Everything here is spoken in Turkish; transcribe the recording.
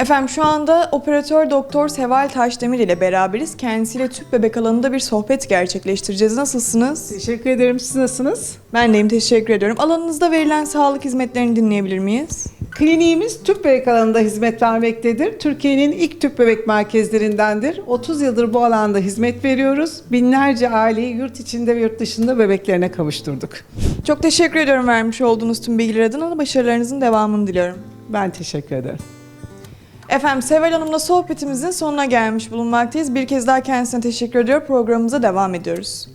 Efendim şu anda operatör doktor Seval Taşdemir ile beraberiz. Kendisiyle tüp bebek alanında bir sohbet gerçekleştireceğiz. Nasılsınız? Teşekkür ederim. Siz nasılsınız? Ben deyim teşekkür ediyorum. Alanınızda verilen sağlık hizmetlerini dinleyebilir miyiz? Kliniğimiz tüp bebek alanında hizmet vermektedir. Türkiye'nin ilk tüp bebek merkezlerindendir. 30 yıldır bu alanda hizmet veriyoruz. Binlerce aileyi yurt içinde ve yurt dışında bebeklerine kavuşturduk. Çok teşekkür ediyorum vermiş olduğunuz tüm bilgiler adına. Başarılarınızın devamını diliyorum. Ben teşekkür ederim. Efendim Seval Hanım'la sohbetimizin sonuna gelmiş bulunmaktayız. Bir kez daha kendisine teşekkür ediyor. Programımıza devam ediyoruz.